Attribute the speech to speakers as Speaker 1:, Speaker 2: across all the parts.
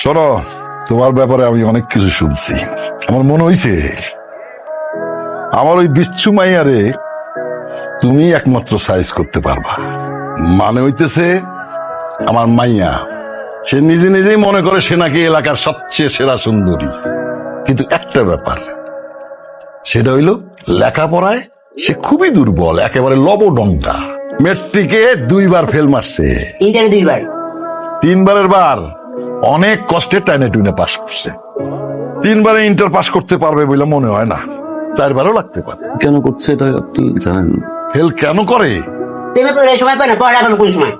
Speaker 1: শোনো তোমার ব্যাপারে আমি অনেক কিছু শুনছি। আমার মনে হইছে আমার ওই বিচ্ছু মাইয়ারে তুমি একমাত্র সাইজ করতে পারবা। মানে হইতেছে আমার মাইয়া সে নিজে নিজেই মনে করে সে নাকি এলাকার সবচেয়ে সেরা সুন্দরী। কিন্তু একটা ব্যাপার সেটা হইল লেখাপড়ায় সে খুবই দুর্বল একেবারে লবডঙ্কা মেট্রিকে দুইবার ফেল মারছে। তিনবারের বার। অনেক কষ্টে টাইনে টুইনে পাশ করছে। তিনবারে ইন্টার পাস করতে পারবে বলে মনে হয় না। চারবারও লাগতে পারে।
Speaker 2: কেন করছে এটা আপনি জানেন
Speaker 1: ফেল কেন করে?
Speaker 3: প্রেমে করে সময় পায় না পড়া কোন সময়?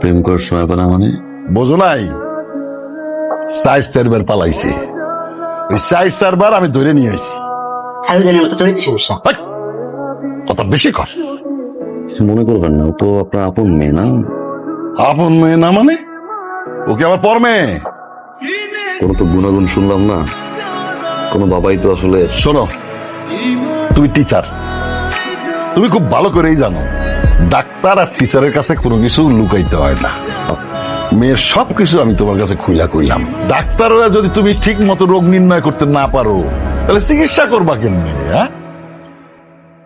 Speaker 2: প্রেম করার সময় পানা মানে?
Speaker 1: বোঝো নাই? সাইড চারবার পালাইছে। ওই সাইড চারবার আমি ধরে নিয়ে আসি
Speaker 3: আরও জনের মতো চরিত্র সমস্যা।
Speaker 1: কথা বেশি কর।
Speaker 2: কিছু মনে করবেন না ও তো আপনার আপন মেয়ে না?
Speaker 1: আপন মেয়ে না মানে? ওকে আমার পর মেয়ে
Speaker 2: কোনো তো গুণাগুণ শুনলাম না। কোনো বাবাই তো আসলে
Speaker 1: শোনো তুমি টিচার তুমি খুব ভালো করেই জানো ডাক্তার আর টিচারের কাছে কোনো কিছু লুকাইতে হয় না। মেয়ের সব কিছু আমি তোমার কাছে খুইলা কইলাম। ডাক্তাররা যদি তুমি ঠিক মতো রোগ নির্ণয় করতে না পারো তাহলে চিকিৎসা করবা কেমনে হ্যাঁ?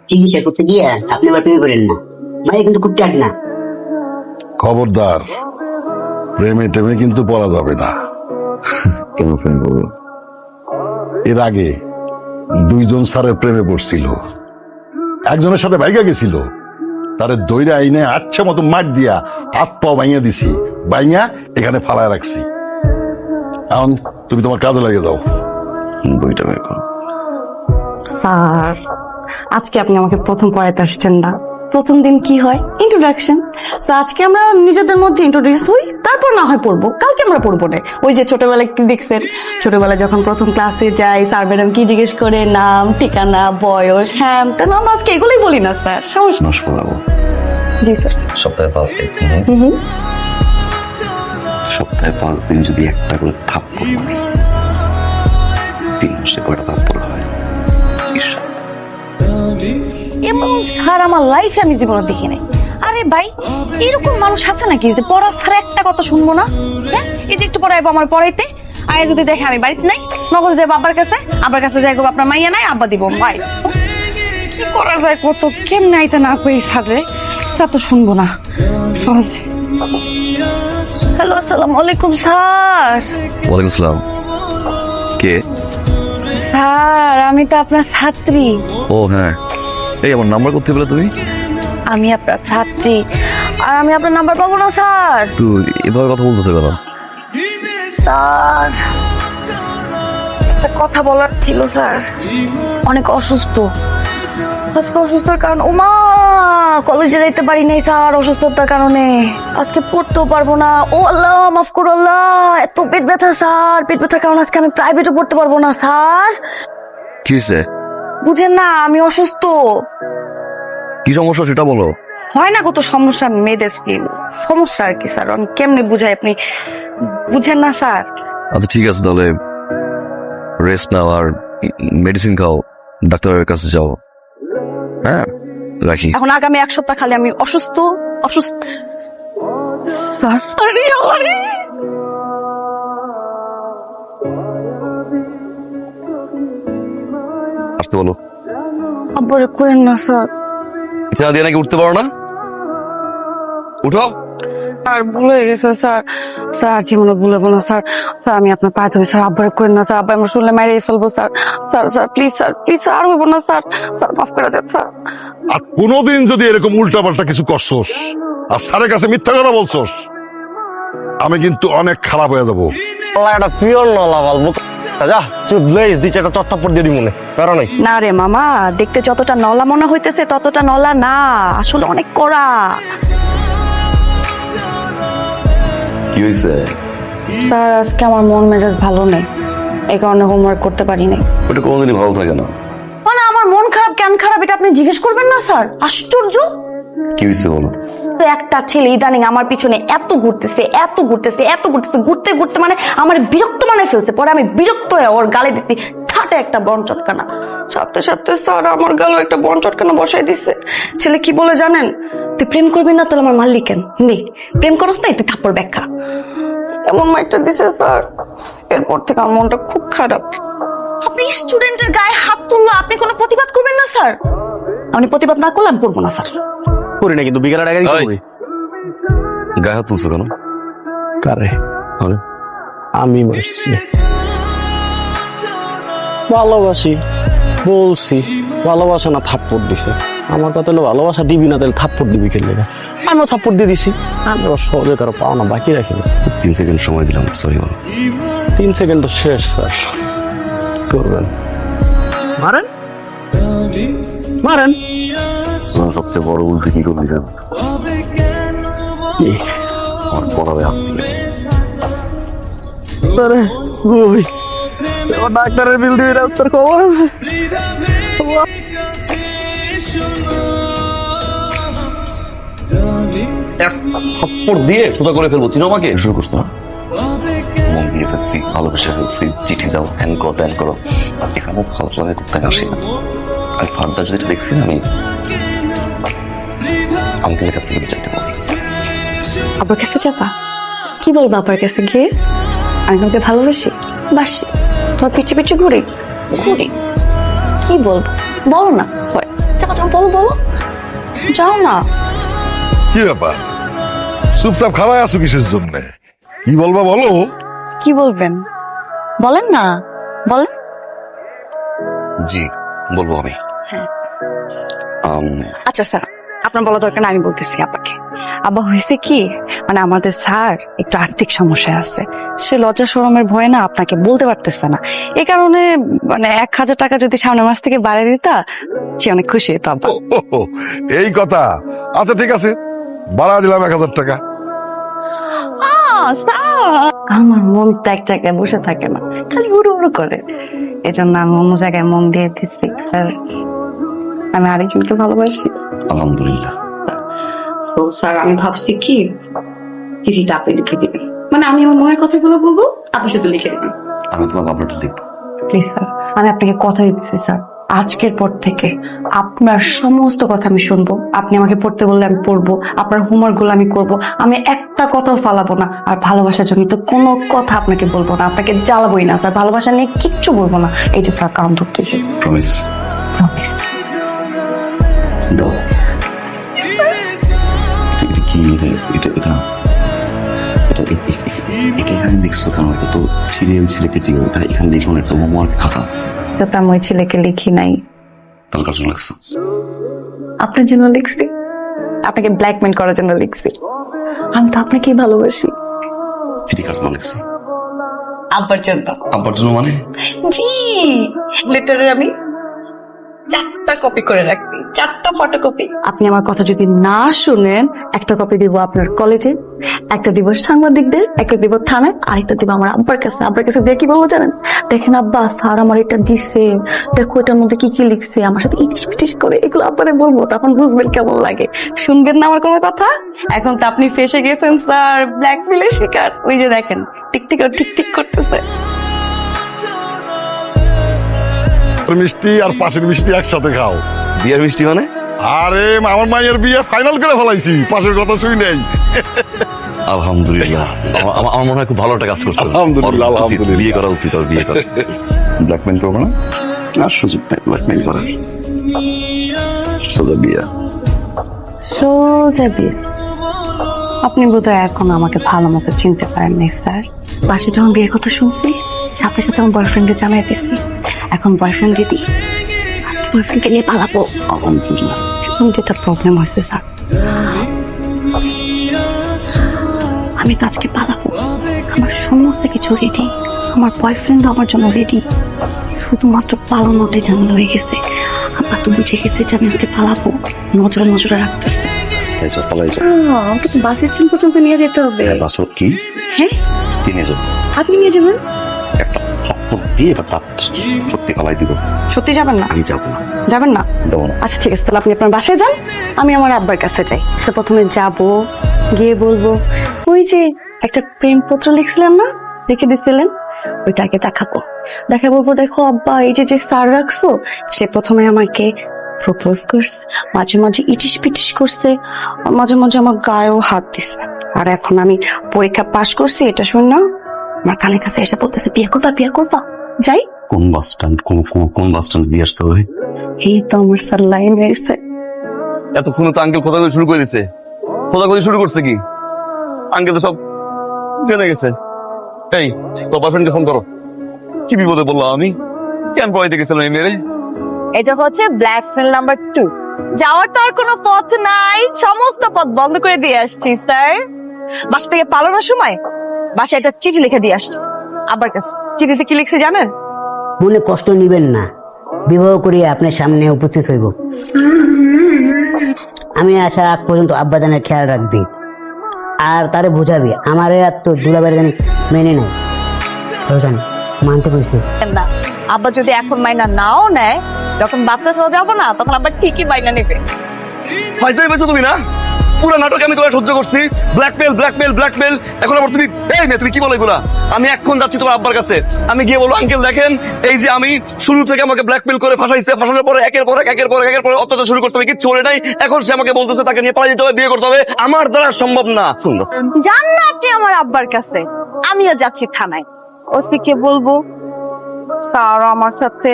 Speaker 3: চিকিৎসা করতে গিয়ে আপনি আবার প্রেমে পড়েন না। মায়ের কিন্তু খুব টাট না।
Speaker 1: খবরদার। প্রেমে টেমে কিন্তু পড়া যাবে না।
Speaker 2: কেন প্রেম করব
Speaker 1: এর আগে দুইজন স্যারের প্রেমে পড়ছিল। একজনের সাথে ভাইগা গেছিল। তারে দৈরা আইনে আচ্ছা মতো মার দিয়া হাত পাও ভাইয়া দিছি। ভাইয়া এখানে ফালায় রাখছি। এখন তুমি তোমার কাজে লাগে যাও
Speaker 2: বইটা বের করো।
Speaker 4: স্যার আজকে আপনি আমাকে প্রথম পড়াইতে আসছেন না। প্রথম দিন কি হয়? ইন্ট্রোডাকশন তো আজকে আমরা নিজেদের মধ্যে ইন্ট্রোডিউস হই তারপর না হয় পড়ব। কালকে আমরা পড়ব না। ওই যে ছোটবেলায় কি দেখছেন ছোটবেলায় যখন প্রথম ক্লাসে যাই স্যার ম্যাডাম কি জিজ্ঞেস করে? নাম ঠিকানা বয়স হ্যাঁ তো আমরা আজকে এগুলোই বলি না স্যার। সমস্যা
Speaker 2: মাস পড়াবো।
Speaker 4: জি স্যার।
Speaker 2: সপ্তাহে পাঁচ দিন। সপ্তাহে পাঁচ দিন যদি একটা করে থাপ্পড় মানে তিন মাসে কয়টা থাপ্পড়?
Speaker 4: এমন স্যার আমার লাইফে আমি জীবনে দেখি নাই আরে ভাই এরকম মানুষ আছে নাকি যে পড়া ছাড়া একটা কথা শুনব না? হ্যাঁ? এই যে একটু পড়াইবো আমার পড়াইতে। আয় যদি দেখে আমি বাড়িতে নাই নগদ যাব আব্বার কাছে আব্বার কাছে যাই আপনার মাইয়া নাই আব্বা দিব ভাই। কি করা যায় কত কেমনে আইতে না কই স্যার রে? স্যার তো শুনব না সহজে। হ্যালো আসসালামু আলাইকুম স্যার।
Speaker 2: ওয়ালাইকুম আসসালাম কে?
Speaker 4: স্যার আমি তো আপনার ছাত্রী।
Speaker 2: ও হ্যাঁ। এই আমার নাম্বার করতে পেলে তুমি?
Speaker 4: আমি আপনার ছাত্রী। আর আমি আপনার নাম্বার পাবো না স্যার।
Speaker 2: তুই এভাবে কথা বলতেছে কেন?
Speaker 4: স্যার একটা কথা বলার ছিল স্যার। অনেক অসুস্থ। আজকে অসুস্থর কারণ ওমা কলেজে যাইতে পারি নাই স্যার অসুস্থতার কারণে। আজকে পড়তেও পারব না। ও আল্লাহ মাফ করো আল্লাহ। এত পেট ব্যথা স্যার। পেট ব্যথার কারণে আজকে আমি প্রাইভেটও পড়তে পারব না স্যার।
Speaker 2: কি
Speaker 4: বুঝেন না আমি অসুস্থ।
Speaker 2: কি সমস্যা সেটা বলো।
Speaker 4: হয় না কত সমস্যা মেয়েদের কি? সমস্যা আর কি স্যার? আমি কেমনে বুঝাই আপনি? বুঝেন না স্যার।
Speaker 2: আচ্ছা ঠিক আছে তাহলে রেস্ট নাও আর মেডিসিন খাও ডাক্তারের কাছে যাও। হ্যাঁ রাখি।
Speaker 4: এখন আগামী এক সপ্তাহ খালি আমি অসুস্থ অসুস্থ। স্যার।
Speaker 2: আসতে বলো।
Speaker 4: আব্বারে কোয়েন না স্যার।
Speaker 2: বিছানা দিয়ে নাকি উঠতে পারো না? উঠো।
Speaker 4: আর ভুলে গেছে স্যার। স্যার জীবনে ভুলবো না স্যার। স্যার আমি আপনার পায়ে ধরি স্যার। আব্বারে কোয়েন না স্যার। আব্বা আমরা শুনলে মাইরে ফেলব sir. Sir sir please sir please sir হইব না স্যার। স্যার মাফ করে দেন স্যার।
Speaker 1: আর কোনোদিন যদি এরকম উল্টাপাল্টা কিছু করছস আর স্যারের কাছে মিথ্যা কথা বলছস আমি কিন্তু অনেক খারাপ হয়ে যাব।
Speaker 5: আল্লাহ একটা পিওর নলা বলব যা চুপ লইস দিচ্ছে একটা চট্টাপট দিয়ে দি মনে। কারণ নাই।
Speaker 4: না রে মামা দেখতে যতটা নলা মনে হইতেছে ততটা নলা না। আসলে অনেক কড়া।
Speaker 2: কি হয়েছে
Speaker 4: স্যার আজকে আমার মন মেজাজ ভালো নেই। এই কারণে হোমওয়ার্ক করতে পারি নাই।
Speaker 2: ওটা কোনোদিনই ভালো থাকে না।
Speaker 4: মানে আমার মন খারাপ কেন খারাপ এটা আপনি জিজ্ঞেস করবেন না স্যার? আশ্চর্য!
Speaker 2: কি হয়েছে বলো?
Speaker 4: একটা ছেলে ইদানিং আমার পিছনে এত ঘুরতেছে এত ঘুরতেছে এত ঘুরতেছে ঘুরতে ঘুরতে মানে আমার বিরক্ত মানে ফেলছে। পরে আমি বিরক্ত হয়ে ওর গালে দিচ্ছি ঠাটে একটা বন চটকানা। সাথে সাথে স্যার আমার গালে একটা বন চটকানা বসাই দিচ্ছে ছেলে কি বলে জানেন? তুই প্রেম করবি না তাহলে আমার মাল্লি কেন? নে প্রেম করস নাই তুই থাপ্পড় ব্যাখ্যা। এমন মাইকটা দিছে স্যার। এরপর থেকে আমার মনটা খুব খারাপ। আপনি স্টুডেন্টের গায়ে হাত তুললো আপনি কোনো প্রতিবাদ করবেন না স্যার? আমি প্রতিবাদ না করলে আমি করব না স্যার।
Speaker 5: করি না কিন্তু বিকেলের আগে
Speaker 2: ওই। গায়ে হাত তুলছো কেন?
Speaker 5: কারে?
Speaker 2: আরে,
Speaker 5: আমি মারছি। ভালোবাসি। বলছি ভালোবাসা না থাপ্পড় দিছে। আমার কথা হলো ভালোবাসা দিবি না তাহলে থাপ্পড় দিবি খেলে আমিও থাপ্পড় দিয়ে দিছি। আমি আবার সহজে কারও পাওনা বাকি রাখিনি
Speaker 2: তিন সেকেন্ড সময় দিলাম সরি বলো।
Speaker 5: তিন সেকেন্ড তো শেষ স্যার। কি করবেন। মারেন? মারেন।
Speaker 2: সবচেয়ে বড় উল্টি কি করবি জানো আমার পড়াবে
Speaker 5: আরে ওই ও ডাক্তারের বিল দিবি না তোর খবর আছে?
Speaker 2: থাপ্পড় দিয়ে সোজা করে ফেলব চিনো আমাকে? শুরু করছ না মন দিয়ে ফেলছি ভালোবেসে ফেলছি চিঠি দাও হ্যান করো ত্যান করো। করতে আসি না। আমি ফার্দার যদি দেখছি না আমি আঙ্কেলের কাছ থেকে চাইতে পারি
Speaker 4: আবার কাছে যাবা? কি বলব আবার কাছে গিয়ে? আমি তোমাকে ভালোবাসি বাসি। তোমার পিছু পিছু ঘুরি ঘুরি। কি বলব? বলো না হয়। যাও যাও বলো বলো। যাও না।
Speaker 1: কি ব্যাপার? চুপচাপ খাড়ায় আছো কিসের জন্য? কি বলবা বলো?
Speaker 4: কি বলবেন? বলেন না। বলেন।
Speaker 2: জি বলব আমি।
Speaker 4: হ্যাঁ। আচ্ছা স্যার আপনার বলা দরকার আমি বলতেছি আব্বাকে আব্বা হয়েছে কি? মানে আমাদের স্যার একটু আর্থিক সমস্যা আছে। সে লজ্জা শরমের ভয়ে না আপনাকে বলতে পারতেছে না। এই কারণে মানে এক হাজার টাকা যদি সামনের মাস থেকে বাড়িয়ে দিতা সে অনেক খুশি হতো আব্বা।
Speaker 1: এই কথা। আচ্ছা ঠিক আছে। বাড়া দিলাম এক হাজার টাকা।
Speaker 4: আমার মন তো এক জায়গায় বসে থাকে না। খালি উড়ো উড়ো করে। এজন্য আমি অন্য জায়গায় মন দিয়ে দিচ্ছি আমি আরেকজনকে ভালোবাসি।
Speaker 2: আলহামদুলিল্লাহ।
Speaker 4: সো স্যার আমি ভাবছি কি? চিঠিটা আপনি লিখে দিবেন। মানে আমি আমার মনের কথাগুলো বলব আপনি শুধু লিখে দেবেন।
Speaker 2: আমি তোমার নাম্বারটা লিখব।
Speaker 4: প্লিজ স্যার আমি আপনাকে কথা দিতেছি স্যার আজকের পর থেকে আপনার সমস্ত কথা আমি শুনব। আপনি আমাকে পড়তে বললে আমি পড়ব। আপনার হোমওয়ার্কগুলো আমি করব। আমি একটা কথাও ফালাবো না। আর ভালোবাসার জন্য তো কোনো কথা আপনাকে বলব না। আপনাকে জ্বালাবোই না স্যার ভালোবাসা নিয়ে কিচ্ছু বলব না। এই যে স্যার কারণ ধরতেছে।
Speaker 2: প্রমিস দাও কি রে? এটা এটা এখানে তো সিরিয়াল ছেলেকে দিও এটা এখানে না এটা হোমওয়ার্ক খাতা।
Speaker 4: তো আমি ওই ছেলেকে লিখি নাই।
Speaker 2: তাহলে কার জন্য লিখছো?
Speaker 4: আপনার জন্য লিখছি। আপনাকে ব্ল্যাকমেল করার জন্য লিখছি। আমি তো আপনাকেই ভালোবাসি।
Speaker 2: চিঠি কার জন্য লিখছি?
Speaker 4: আব্বার জন্য।
Speaker 2: আব্বার জন্য মানে?
Speaker 4: জি। লেটারের আমি চারটা কপি করে রাখবি, চারটা ফটোকপি আপনি আমার কথা যদি না শুনেন, একটা কপি দিব আপনার কলেজে একটা দিব সাংবাদিকদের, একটা দিব থানায়, আরেকটা দিব আমার আব্বার কাছে। আব্বার কাছে দিয়ে কি বলব জানেন? দেখেন আব্বা, স্যার আমার এটা দিছে। দেখো এটার মধ্যে কি কি লিখছে, আমার সাথে ইটিস পিটিস করে, এগুলো আব্বারে বলব, তখন বুঝবেন কেমন লাগে। শুনবেন না আমার কোনো কথা? এখন তো আপনি ফেসে গেছেন, স্যার। ব্ল্যাকমেলের শিকার। ওই যে দেখেন, টিকটিক টিকটিক করতেছে।
Speaker 1: মিষ্টি আর পাশের মিষ্টি একসাথে খাও।
Speaker 2: বিয়ার মিষ্টি মানে?
Speaker 1: আরে আমার মায়ের বিয়ে ফাইনাল করে ফেলাইছি পাশের কথা শুই নেই।
Speaker 2: আলহামদুলিল্লাহ। আমার- মনে হয় খুব ভালো একটা কাজ করছে
Speaker 1: আলহামদুলিল্লাহ, আলহামদুলিল্লাহ।
Speaker 2: বিয়ে করা উচিত ওর বিয়ে করা। ব্ল্যাকমেল করব না? আর সুযোগ নেই ব্ল্যাকমেল করার। সোজা বিয়ে।
Speaker 4: সোজা বিয়ে। আপনি বোধহয় এখন আমাকে ভালো মতো চিনতে পারেন পারেননি স্যার পাশে যখন বিয়ের কথা শুনছি সাথে সাথে আমার বয়ফ্রেন্ডকে জানাই দিছি। এখন বয়ফ্রেন্ড রেডি আজকে বয়ফ্রেন্ডকে নিয়ে পালাবো। যেটা প্রবলেম হয়েছে স্যার আমি তো আজকে পালাবো। আমার সমস্ত কিছু রেডি আমার বয়ফ্রেন্ড আমার জন্য রেডি শুধুমাত্র পালানোটাই ঝামেলা হয়ে গেছে। আব্বা তো বুঝে গেছে যে আমি আজকে পালাবো। নজরে নজরে রাখতেছে।
Speaker 2: পালাই
Speaker 4: আমাকে তো বাস স্ট্যান্ড পর্যন্ত নিয়ে যেতে হবে।
Speaker 2: কি?
Speaker 4: হ্যাঁ?
Speaker 2: কিনে যাব
Speaker 4: আপনি নিয়ে যাবেন?
Speaker 2: থাপ্পড় দিয়ে এবার তার সত্যি পালাই দিব
Speaker 4: সত্যি যাবেন না?
Speaker 2: আমি যাব না।
Speaker 4: যাবেন না?
Speaker 2: যাব না।
Speaker 4: আচ্ছা ঠিক আছে তাহলে আপনি আপনার বাসায় যান আমি আমার আব্বার কাছে যাই। তো প্রথমে যাব গিয়ে বলব ওই যে একটা প্রেমপত্র লিখছিলেন না? লিখে দিছিলেন? ওইটাকে দেখাবো। দেখে বলব দেখো আব্বা এই যে যে স্যার রাখছো সে প্রথমে আমাকে প্রপোজ করছে মাঝে মাঝে ইটিস পিটিস করছে মাঝে মাঝে আমার গায়েও হাত দিছে। আর এখন আমি পরীক্ষা পাশ করছি এটা শূন্য আমার কানের কাছে এসে বলতেছে বিয়ে করবা বিয়ে করবা যাই।
Speaker 2: কোন বাস স্ট্যান্ড? কোন কোন- কোন বাস স্ট্যান্ড দিয়ে আসতে হবে?
Speaker 4: এই তো আমার স্যার লাইন হয়েছে
Speaker 2: এতক্ষণ তো আঙ্কেল করে শুরু করে দিছে। করে শুরু করছে কি? আঙ্কেল তো সব জেনে গেছে। এই তোর বয়ফ্রেন্ডকে ফোন করো। কি বিপদে বললাম আমি? কেন পড়াইতে গেছিলাম এই মেরে
Speaker 4: এটা হচ্ছে ব্ল্যাক ফ্রেন্ড নাম্বার টু যাওয়ার তো আর কোনো পথ নাই। সমস্ত পথ বন্ধ করে দিয়ে আসছি স্যার। বাসা থেকে পালানোর সময় বাসায় একটা চিঠি লিখে দিয়ে আসছি। আবার কাছে। চিঠিতে কি লিখছে জানেন?
Speaker 3: মনে কষ্ট নিবেন না। বিবাহ করিয়া আপনার সামনে উপস্থিত হইব। আমি আসা আগ পর্যন্ত আব্বাজানের খেয়াল রাখবি। আর তারে বুঝাবি আমারে আর তো দুলাবারে জানি মেনে নেয় জান মানতে কইছে
Speaker 4: না আব্বা যদি এখন মাইনা নাও নেয় যখন বাচ্চা সহ যাব না তখন আবার ঠিকই মাইনা নেবে।
Speaker 2: হয়তো পেয়েছ তুমি না? পুরো নাটক আমি তোমার সহ্য করছি। ব্ল্যাকমেল ব্ল্যাকমেল ব্ল্যাকমেল এখন আবার তুমি, এই মেয়ে, তুমি কি বলো এগুলা? আমি এখন যাচ্ছি তোমার আব্বার কাছে। আমি গিয়ে বলব, আঙ্কেল, দেখেন, এই যে আমি শুরু থেকে আমাকে ব্ল্যাকমেল করে ফাঁসাইছে, ফাঁসানোর পরে, একের পর একের পর একের পর অত্যাচার শুরু করতে হবে কি চলে নাই। এখন সে আমাকে বলতেছে, তাকে নিয়ে পালিয়ে যেতে হবে, বিয়ে করতে হবে। আমার দ্বারা সম্ভব না। সুন্দর
Speaker 4: যান না আপনি আমার আব্বার কাছে। আমিও যাচ্ছি থানায়। ওসিকে বলব, স্যার, আমার সাথে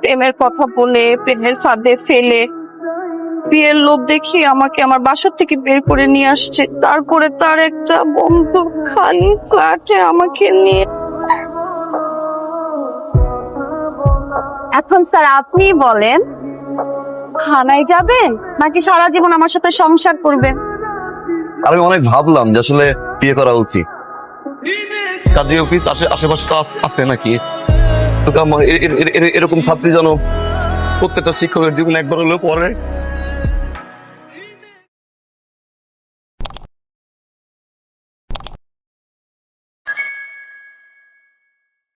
Speaker 4: প্রেমের কথা বলে, প্রেমের ফাঁদে ফেলে বিয়ের লোভ দেখি আমাকে আমার বাসার থেকে বের করে নিয়ে আসছে। তারপরে তার একটা বন্ধু খালি ফ্ল্যাটে আমাকে নিয়ে এখন স্যার আপনি বলেন। থানায় যাবেন নাকি সারা জীবন আমার সাথে সংসার করবেন
Speaker 2: আর আমি অনেক ভাবলাম যে আসলে বিয়ে করা উচিত। কাজী অফিস আশে আশেপাশে কাজ আছে নাকি? এরকম ছাত্রী যেন প্রত্যেকটা শিক্ষকের জীবনে একবার হলেও পড়ে।